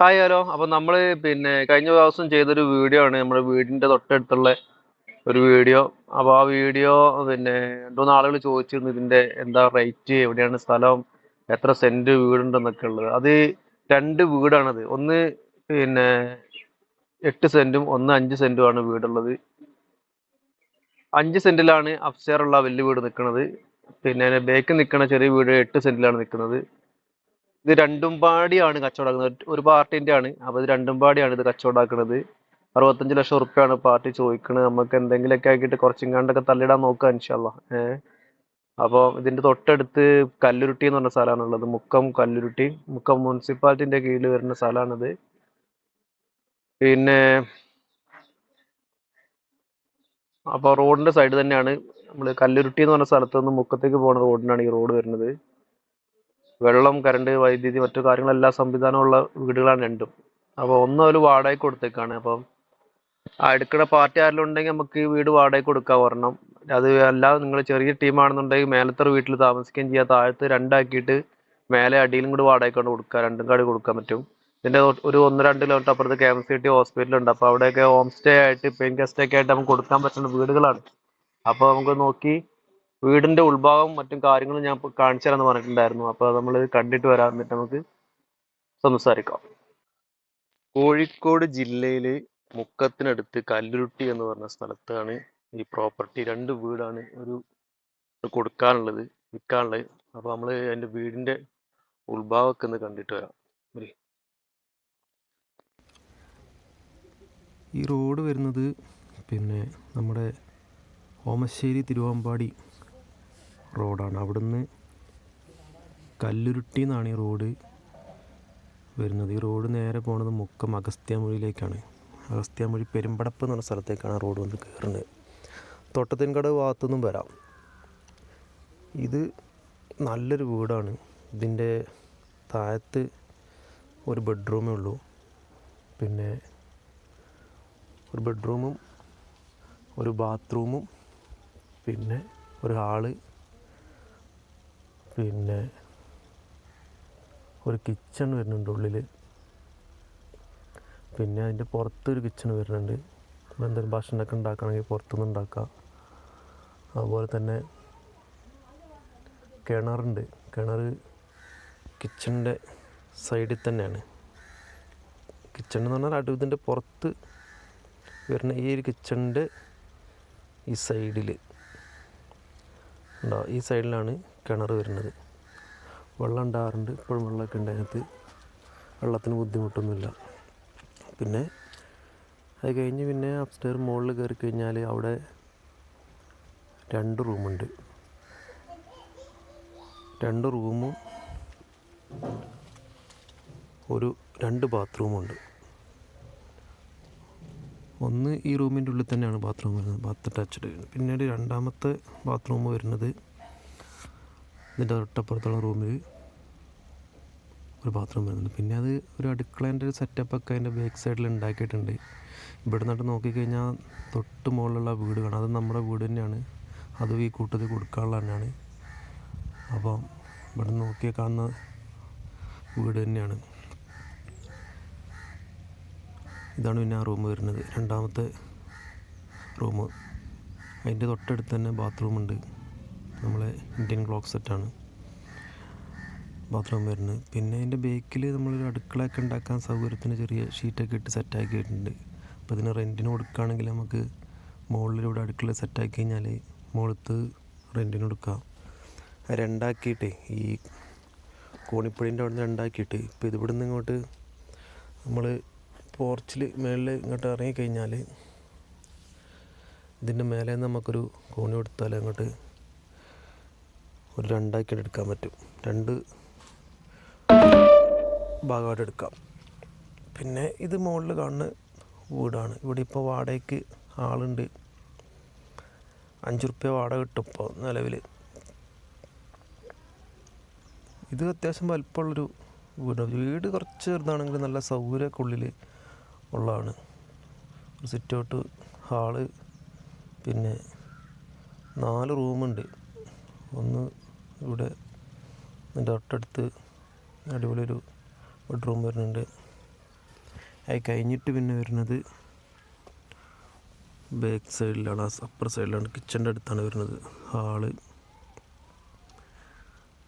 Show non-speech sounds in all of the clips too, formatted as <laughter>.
Hi hello അപ്പോൾ നമ്മൾ പിന്നെ കഴിഞ്ഞ ദിവസം ചെയ്തൊരു വീഡിയോ ആണ്. നമ്മുടെ വീടിന്റെ തൊട്ടടുത്തുള്ള ഒരു വീഡിയോ അപ്പോൾ ആ വീഡിയോ പിന്നെ രണ്ടു മൂന്ന് ആളുകൾ ചോദിച്ചിരുന്നു ഇതിന്റെ എന്താ റേറ്റ് എവിടെയാണ് സ്ഥലം എത്ര സെന്റ് വീടുണ്ടെന്നൊക്കെ ഉള്ളത്. അത് രണ്ട് വീടാണത്. ഒന്ന് പിന്നെ എട്ട് സെന്റും ഒന്ന് അഞ്ച് സെന്റുമാണ് വീടുള്ളത്. അഞ്ച് സെന്റിലാണ് അപ്സ്റ്റെയർ ഉള്ള വലിയ വീട് നിൽക്കുന്നത് പിന്നെ ബേക്ക് നിൽക്കുന്ന ചെറിയ വീട് എട്ട് സെന്റിലാണ് നിൽക്കുന്നത് ഇത് രണ്ടും പാടിയാണ് കച്ചവടാക്കുന്നത് ഒരു പാർട്ടിന്റെ ആണ് അപ്പൊ ഇത് രണ്ടും പാടിയാണ് ഇത് കച്ചവടാക്കുന്നത് അറുപത്തഞ്ച് ലക്ഷം ഉറുപ്പ്യാണ് പാർട്ടി ചോദിക്കുന്നത് നമുക്ക് എന്തെങ്കിലുമൊക്കെ ആക്കിയിട്ട് കുറച്ചും കണ്ടൊക്കെ തള്ളിടാൻ നോക്കുക ഇൻഷാല്ല ഏഹ് അപ്പോൾ ഇതിന്റെ തൊട്ടടുത്ത് കല്ലുരുട്ടി എന്ന് പറഞ്ഞ സ്ഥലമാണുള്ളത്. മുക്കം കല്ലുരുട്ടി. മുക്കം മുനിസിപ്പാലിറ്റിന്റെ കീഴിൽ വരുന്ന സ്ഥലമാണിത്. പിന്നെ അപ്പോൾ റോഡിന്റെ സൈഡ് തന്നെയാണ്. നമ്മൾ കല്ലുരുട്ടി എന്ന് പറഞ്ഞ സ്ഥലത്ത് നിന്ന് മുക്കത്തേക്ക് പോകുന്ന റോഡിനാണ് ഈ റോഡ് വരുന്നത്. വെള്ളം കറണ്ട് വൈദ്യുതി മറ്റു കാര്യങ്ങളെല്ലാം സംവിധാനമുള്ള വീടുകളാണ് രണ്ടും. അപ്പോൾ ഒന്നും ഒരു വാടകയ്ക്ക് കൊടുത്തേക്കാണ്. അപ്പം എടുക്കുന്ന പാർട്ടി ആരെങ്കിലും ഉണ്ടെങ്കിൽ നമുക്ക് ഈ വീട് വാടകയ്ക്ക് കൊടുക്കാൻ ഒരെണ്ണം അത് അല്ലാതെ നിങ്ങൾ ചെറിയ ടീമാണെന്നുണ്ടെങ്കിൽ മേലത്തെ വീട്ടിൽ താമസിക്കുകയും ചെയ്യാം. താഴത്ത് രണ്ടാക്കിയിട്ട് മേലെ അടിയിലും കൂടി വാടകയ്ക്ക് കൊണ്ട് കൊടുക്കുക. രണ്ടും കാടി കൊടുക്കാൻ പറ്റും. ഇതിന്റെ ഒരു ഒന്ന് രണ്ട് കിലോമീറ്റർ അപ്പുറത്ത് K M C T hospital ഉണ്ട് അപ്പോൾ അവിടെയൊക്കെ ഹോം സ്റ്റേ ആയിട്ട് പെയിൻ ഗസ്റ്റ് ഒക്കെ ആയിട്ട് നമുക്ക് കൊടുക്കാൻ പറ്റുന്ന വീടുകളാണ്. അപ്പോൾ നമുക്ക് നോക്കി വീടിന്റെ ഉൾഭാഗം മറ്റും കാര്യങ്ങളും ഞാൻ കാണിച്ചു തരാന്ന് പറഞ്ഞിട്ടുണ്ടായിരുന്നു. അപ്പൊ നമ്മൾ കണ്ടിട്ട് വരാൻ എന്നിട്ട് നമുക്ക് സംസാരിക്കാം. കോഴിക്കോട് ജില്ലയിൽ മുക്കത്തിനടുത്ത് കല്ലുരുട്ടി എന്ന് പറഞ്ഞ സ്ഥലത്താണ് ഈ പ്രോപ്പർട്ടി. രണ്ട് വീടാണ് ഒരു കൊടുക്കാനുള്ളത് വിൽക്കാനുള്ളത്. അപ്പൊ നമ്മൾ അതിന്റെ വീടിന്റെ ഉൾഭാഗമൊക്കെ ഒന്ന് കണ്ടിട്ട് വരി. ഈ റോഡ് വരുന്നത് പിന്നെ നമ്മുടെ ഓമശ്ശേരി തിരുവമ്പാടി റോഡാണ്. അവിടുന്ന് കല്ലുരുട്ടി എന്നാണ് ഈ റോഡ് വരുന്നത്. ഈ റോഡ് നേരെ പോണത് മുക്കം അഗസ്ത്യാമൊഴിയിലേക്കാണ് അഗസ്ത്യാമൊഴി പെരുമ്പടപ്പ് എന്ന് പറഞ്ഞ സ്ഥലത്തേക്കാണ് റോഡ് വന്ന് കയറുന്നത് തോട്ടത്തിൻകട ഭാഗത്തുനിന്നും വരാം. ഇത് നല്ലൊരു വീടാണ്. ഇതിന്റെ താഴത്ത് ഒരു ബെഡ്റൂമേ ഉള്ളൂ. പിന്നെ ഒരു ബെഡ്റൂമും ഒരു ബാത്റൂമും പിന്നെ ഒരു ഹാൾ പിന്നെ ഒരു കിച്ചൺ വരുന്നുണ്ട് ഉള്ളിൽ പിന്നെ അതിന്റെ പുറത്തൊരു കിച്ചൺ വരുന്നുണ്ട്. നമ്മൾ എന്തെങ്കിലും ഭക്ഷണമൊക്കെ ഉണ്ടാക്കണമെങ്കിൽ പുറത്തുനിന്ന് ഉണ്ടാക്കാം. അതുപോലെ തന്നെ കിണറുണ്ട്. കിണർ കിച്ചണിന്റെ സൈഡിൽ തന്നെയാണ്. കിച്ചൺ എന്ന് പറഞ്ഞാൽ അടുത്തിന്റെ പുറത്ത് വരുന്ന ഈ ഒരു കിച്ചണിന്റെ ഈ സൈഡിൽ ഉണ്ടോ? ഈ സൈഡിലാണ് കിണർ വരുന്നത്. വെള്ളം ഉണ്ടാകാറുണ്ട് ഇപ്പോഴും വെള്ളമൊക്കെ ഉണ്ട് അതിനകത്ത്. വെള്ളത്തിന് ബുദ്ധിമുട്ടൊന്നുമില്ല. പിന്നെ അത് കഴിഞ്ഞ് പിന്നെ അപ്സ്റ്റെയർ മുകളിൽ കയറി കഴിഞ്ഞാൽ അവിടെ രണ്ട് റൂമുണ്ട്. രണ്ട് റൂമും ഒരു രണ്ട് ബാത്റൂമുണ്ട് ഒന്ന് ഈ റൂമിന്റെ ഉള്ളിൽ തന്നെയാണ് ബാത്റൂം വരുന്നത്. ബാത്ത് അറ്റാച്ച്ഡ് പിന്നീട് രണ്ടാമത്തെ ബാത്റൂം വരുന്നത് ഇതിന്റെ തൊട്ടപ്പുറത്തുള്ള റൂമിൽ ഒരു ബാത്റൂം വരുന്നുണ്ട്. പിന്നെ അത് ഒരു അടുക്കളേന്റെ ഒരു സെറ്റപ്പൊക്കെ അതിന്റെ ബാക്ക് സൈഡിൽ ഉണ്ടാക്കിയിട്ടുണ്ട്. ഇവിടെ നിന്നിട്ട് നോക്കിക്കഴിഞ്ഞാൽ തൊട്ട് മുകളിലുള്ള വീട് കാണാം. അത് നമ്മുടെ വീട് തന്നെയാണ്. അതും ഈ കൂട്ടത്തിൽ കൊടുക്കാനുള്ള തന്നെയാണ്. അപ്പോൾ ഇവിടെ നോക്കിയാൽ കാണുന്ന വീട് തന്നെയാണ്. ഇതാണ് പിന്നെ ആ റൂം വരുന്നത്. രണ്ടാമത്തെ റൂം. അതിന്റെ തൊട്ടടുത്ത് തന്നെ ബാത്റൂം ഉണ്ട്. നമ്മളെ ഇന്ത്യൻ ക്ലോക്ക് സെറ്റാണ് ബാത്റൂം വരുന്നത്. പിന്നെ അതിന്റെ ബേക്കിൽ നമ്മളൊരു അടുക്കളയൊക്കെ ഉണ്ടാക്കാൻ സൗകര്യത്തിന് ചെറിയ ഷീറ്റൊക്കെ ഇട്ട് സെറ്റാക്കിയിട്ടുണ്ട് അപ്പോൾ ഇതിന് റെന്റിന് കൊടുക്കുകയാണെങ്കിൽ നമുക്ക് മുകളിലൂടെ അടുക്കള സെറ്റാക്കി കഴിഞ്ഞാൽ മുകളത്ത് റെന്റിന് കൊടുക്കാം. രണ്ടാക്കിയിട്ടേ ഈ കോണിപ്പുഴീന്റെ അവിടെ നിന്ന് രണ്ടാക്കിയിട്ട് ഇപ്പോൾ ഇതിവിടെ നിന്ന് ഇങ്ങോട്ട് നമ്മൾ പോർച്ചിൽ മേളിൽ ഇങ്ങോട്ട് ഇറങ്ങിക്കഴിഞ്ഞാൽ ഇതിന്റെ മേലെ നമുക്കൊരു കോണി കൊടുത്താൽ അങ്ങോട്ട് ഒരു രണ്ടാക്കി എടുക്കാൻ പറ്റും. രണ്ട് ഭാഗമായിട്ട് എടുക്കാം. പിന്നെ ഇത് മുകളിൽ കാണുന്ന വീടാണ്. ഇവിടെ ഇപ്പോൾ വാടകയ്ക്ക് ആളുണ്ട്. അഞ്ച് റുപ്യ വാടക കിട്ടും ഇപ്പോൾ നിലവിൽ. ഇത് അത്യാവശ്യം വലിപ്പമുള്ളൊരു വീടാണ്. വീട് കുറച്ച് ചെറുതാണെങ്കിൽ നല്ല സൗകര്യമൊക്കെ ഉള്ളിൽ ഉള്ളതാണ്. സിറ്റ് ഔട്ട് ഹാൾ പിന്നെ നാല് റൂമുണ്ട്. ഒന്ന് ഇവിടെ തൊട്ടടുത്ത് അടിപൊളി ഒരു ബെഡ്റൂം വരുന്നുണ്ട്. അത് കഴിഞ്ഞിട്ട് പിന്നെ വരുന്നത് ബാക്ക് സൈഡിലാണ് അപ്പർ സൈഡിലാണ് കിച്ചന്റെ അടുത്താണ് വരുന്നത് ഹാൾ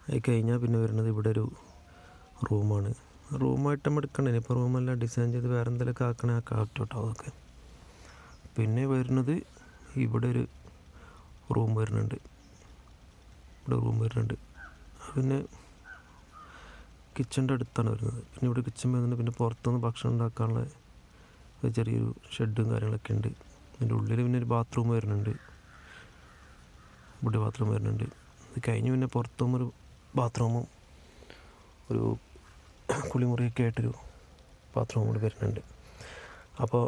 അത് കഴിഞ്ഞാൽ പിന്നെ വരുന്നത് ഇവിടെ ഒരു റൂമാണ് റൂമായിട്ട് നമ്മൾ എടുക്കണ്ടേ ഇപ്പോൾ റൂമെല്ലാം ഡിസൈൻ ചെയ്ത് വേറെ എന്തെങ്കിലുമൊക്കെ ആക്കണേ ആ കാറ്റോട്ടോ അതൊക്കെ. പിന്നെ വരുന്നത് ഇവിടെ ഒരു റൂം വരുന്നുണ്ട്. ഇവിടെ റൂം വരുന്നുണ്ട്. പിന്നെ കിച്ചന്റെ അടുത്താണ് വരുന്നത്. പിന്നെ ഇവിടെ കിച്ചൺ വരുന്നുണ്ട് പിന്നെ പുറത്തുനിന്ന് ഭക്ഷണം ഉണ്ടാക്കാനുള്ള ഒരു ചെറിയൊരു ഷെഡും കാര്യങ്ങളൊക്കെ ഉണ്ട്. അതിന്റെ ഉള്ളിൽ പിന്നെ ഒരു ബാത്റൂം വരുന്നുണ്ട്. ഇവിടെ ബാത്റൂം വരുന്നുണ്ട്. ഇത് കഴിഞ്ഞ് പിന്നെ പുറത്തും ഒരു ബാത്റൂമും ഒരു <coughs> കുളിമുറിയൊക്കെ ആയിട്ടൊരു ബാത്റൂമും കൂടി വരുന്നുണ്ട്. അപ്പോൾ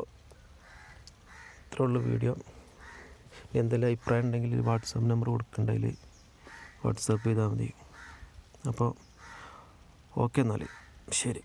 ഇത്രയുള്ള വീഡിയോ. എന്തെങ്കിലും അഭിപ്രായം ഉണ്ടെങ്കിൽ വാട്സാപ്പ് നമ്പർ കൊടുക്കണ്ടെങ്കിൽ വാട്സാപ്പ് ചെയ്താൽ മതി. അപ്പോൾ ഓക്കെ എന്നാൽ. ശരി.